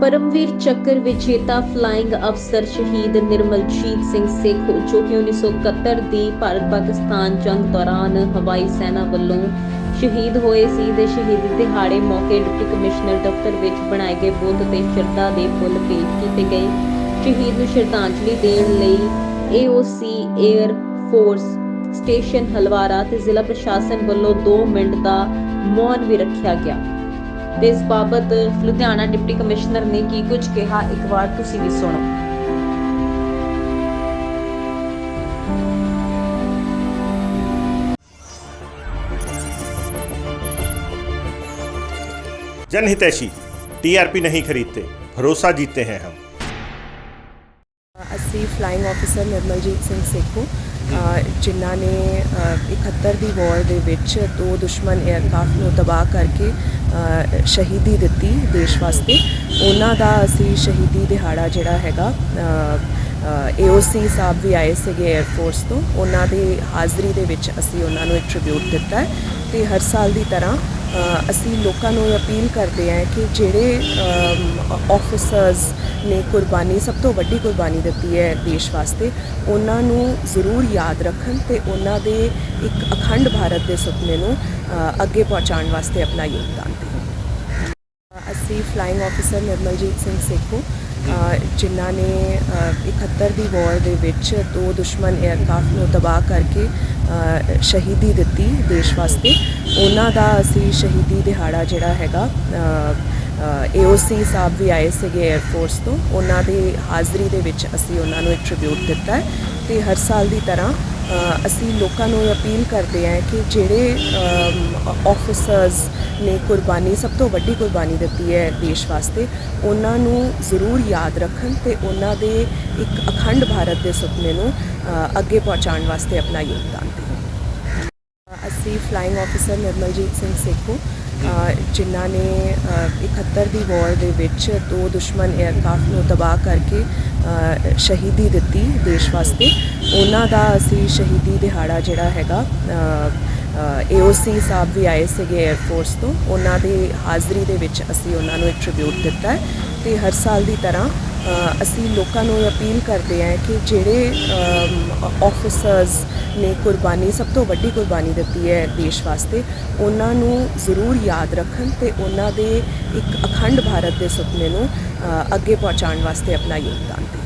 ਪਰਮਵੀਰ ਚੱਕਰ ਵਿਜੇਤਾ ਫਲਾਈਂਗ ਅਫਸਰ ਸ਼ਹੀਦ ਨਿਰਮਲਜੀਤ ਸਿੰਘ ਸੇਖੋ, ਜੋ ਕਿ 1971 ਦੀ ਭਾਰਤ ਪਾਕਿਸਤਾਨ ਜੰਗ ਦੌਰਾਨ ਹਵਾਈ ਸੈਨਾ ਵੱਲੋਂ ਸ਼ਹੀਦ ਹੋਏ ਸੀ ਦੇ ਸ਼ਹੀਦੀ ਦਿਹਾੜੇ ਮੌਕੇ ਡਿਪਟੀ ਕਮਿਸ਼ਨਰ ਦਫ਼ਤਰ ਵਿੱਚ ਬਣਾਏ ਗਏ ਬੁੱਤ ਤੇ ਸ਼ਰਧਾ ਦੇ ਫੁੱਲ ਭੇਟ ਕੀਤੇ ਗਏ। ਸ਼ਹੀਦ ਨੂੰ ਸ਼ਰਧਾਂਜਲੀ ਦੇਣ ਲਈ AOC air force station Halwara ਤੇ ਜ਼ਿਲ੍ਹਾ ਪ੍ਰਸ਼ਾਸਨ ਵੱਲੋਂ 2 ਮਿੰਟ ਦਾ ਮੌਨ ਵੀ ਰੱਖਿਆ ਗਿਆ। ਤੇ ਇਸ ਬਾਬਤ ਲੁਧਿਆਣਾ ਡਿਪਟੀ ਕਮਿਸ਼ਨਰ ਨੇ ਕੀ ਕੁਝ ਕਿਹਾ? ਇੱਕ ਵਾਰ ਤੁਸੀਂ ਵੀ ਸੁਣੋ। जनहितैषी टीआरपी नहीं खरीदते भरोसा जीतते हैं हम ਅਸੀਂ ਫਲਾਈਂਗ ਆਫੀਸਰ ਨਿਰਮਲਜੀਤ ਸਿੰਘ ਸੇਖੂ ਜਿਨ੍ਹਾਂ ਨੇ ਅ, 71 ਦੀ ਵਾਰ ਦੇ ਵਿੱਚ ਦੋ ਦੁਸ਼ਮਣ 에ਅਰਕਾਫਟ ਨੂੰ ਤਬਾਹ ਕਰਕੇ ਸ਼ਹੀਦੀ ਦਿੱਤੀ ਦੇਸ਼ ਵਾਸਤੇ। ਉਹਨਾਂ ਦਾ ਅਸੀਂ ਸ਼ਹੀਦੀ ਦਿਹਾੜਾ ਜਿਹੜਾ ਹੈਗਾ ਏਓਸੀ ਸਾਹਿਬ ਵੀ ਆਏ ਸੀਗੇ 에ਅਰਫੋਰਸ ਤੋਂ। ਉਹਨਾਂ ਦੀ ਹਾਜ਼ਰੀ ਦੇ ਵਿੱਚ ਅਸੀਂ ਉਹਨਾਂ ਨੂੰ ਇੱਕ ਟ੍ਰਿਬਿਊਟ ਦਿੱਤਾ ਹੈ। ਤੇ ਹਰ ਸਾਲ ਦੀ ਤਰ੍ਹਾਂ ਅਸੀਂ ਲੋਕਾਂ ਨੂੰ ਇਹ ਅਪੀਲ ਕਰਦੇ ਹਾਂ ਕਿ ਜਿਹੜੇ ਆਫੀਸਰਸ ਨੇ ਕੁਰਬਾਨੀ, ਸਭ ਤੋਂ ਵੱਡੀ ਕੁਰਬਾਨੀ ਦਿੱਤੀ ਹੈ ਦੇਸ਼ ਵਾਸਤੇ, ਉਹਨਾਂ ਨੂੰ ਜ਼ਰੂਰ ਯਾਦ ਰੱਖਣ ਤੇ ਉਹਨਾਂ ਦੇ ਇੱਕ ਅਖੰਡ ਭਾਰਤ ਦੇ ਸੁਪਨੇ ਨੂੰ ਅੱਗੇ ਪਹੁੰਚਾਉਣ ਵਾਸਤੇ ਆਪਣਾ ਯੋਗਦਾਨ ਦੇਣ। ਅਸੀਂ ਫਲਾਈਂਗ ਆਫੀਸਰ ਨਿਰਮਲਜੀਤ ਸਿੰਘ ਸੇਖੂ ਜਿਨ੍ਹਾਂ ਨੇ ਅ, 71 ਦੀ ਵਾਰ ਦੇ ਵਿੱਚ ਦੋ ਦੁਸ਼ਮਣ 에ਅਰਕ੍ਰਾਫਟ ਨੂੰ ਤਬਾਹ ਕਰਕੇ ਸ਼ਹੀਦੀ ਦਿੱਤੀ ਦੇਸ਼ ਵਾਸਤੇ। ਉਹਨਾਂ ਦਾ ਅਸੀਂ ਸ਼ਹੀਦੀ ਦਿਹਾੜਾ ਜਿਹੜਾ ਹੈਗਾ ਏਓਸੀ ਸਾਹਿਬ ਵੀ ਆਏ ਸੀਗੇ 에ਅਰਫੋਰਸ ਤੋਂ। ਉਹਨਾਂ ਦੀ ਹਾਜ਼ਰੀ ਦੇ ਵਿੱਚ ਅਸੀਂ ਉਹਨਾਂ ਨੂੰ ਇੱਕ ਟ੍ਰਿਬਿਊਟ ਦਿੱਤਾ ਹੈ। ਤੇ ਹਰ ਸਾਲ ਦੀ ਤਰ੍ਹਾਂ ਅਸੀਂ ਲੋਕਾਂ ਨੂੰ ਅਪੀਲ ਕਰਦੇ ਹਾਂ ਕਿ ਜਿਹੜੇ ਆਫੀਸਰਸ ਨੇ ਕੁਰਬਾਨੀ ਸਭ ਤੋਂ ਵੱਡੀ ਕੁਰਬਾਨੀ ਦਿੱਤੀ ਹੈ ਦੇਸ਼ ਵਾਸਤੇ ਉਹਨਾਂ ਨੂੰ ਜ਼ਰੂਰ ਯਾਦ ਰੱਖਣ ਤੇ ਉਹਨਾਂ ਦੇ ਇੱਕ ਅਖੰਡ ਭਾਰਤ ਦੇ ਸੁਪਨੇ ਨੂੰ ਅੱਗੇ ਪਹੁੰਚਾਉਣ ਵਾਸਤੇ ਆਪਣਾ ਯੋਗਦਾਨ ਦੇਣ। ਅਸੀਂ ਫਲਾਈਂਗ ਆਫੀਸਰ ਨਿਰਮਲਜੀਤ ਸਿੰਘ ਸੇਖੂ ਜਿਨ੍ਹਾਂ ਨੇ ਅ, 71 ਦੀ ਵਾਰ ਦੇ ਵਿੱਚ ਦੋ ਦੁਸ਼ਮਣ 에ਅਰਕ੍ਰਾਫਟ ਨੂੰ ਤਬਾਹ ਕਰਕੇ ਸ਼ਹੀਦੀ ਦਿੱਤੀ ਦੇਸ਼ ਵਾਸਤੇ। ਉਹਨਾਂ ਦਾ ਅਸੀਂ ਸ਼ਹੀਦੀ ਦਿਹਾੜਾ ਜਿਹੜਾ ਹੈਗਾ ਏਓਸੀ ਸਾਹਿਬ ਵੀ ਆਏ ਸੀਗੇ 에ਅਰਫੋਰਸ ਤੋਂ। ਉਹਨਾਂ ਦੀ ਹਾਜ਼ਰੀ ਦੇ ਵਿੱਚ ਅਸੀਂ ਉਹਨਾਂ ਨੂੰ ਇੱਕ ਟ੍ਰਿਬਿਊਟ ਦਿੱਤਾ ਹੈ। ਤੇ ਹਰ ਸਾਲ ਦੀ ਤਰ੍ਹਾਂ ਅਸੀਂ ਲੋਕਾਂ ਨੂੰ ਇਹ ਅਪੀਲ ਕਰਦੇ ਹਾਂ ਕਿ ਜਿਹੜੇ ਆਫੀਸਰਸ ਨੇ ਕੁਰਬਾਨੀ, ਸਭ ਤੋਂ ਵੱਡੀ ਕੁਰਬਾਨੀ ਦਿੱਤੀ ਹੈ ਦੇਸ਼ ਵਾਸਤੇ, ਉਹਨਾਂ ਨੂੰ ਜ਼ਰੂਰ ਯਾਦ ਰੱਖਣ ਤੇ ਉਹਨਾਂ ਦੇ ਇੱਕ ਅਖੰਡ ਭਾਰਤ ਦੇ ਸੁਪਨੇ ਨੂੰ ਅੱਗੇ ਪਹੁੰਚਾਉਣ ਵਾਸਤੇ ਆਪਣਾ ਯੋਗਦਾਨ ਦੇਣ।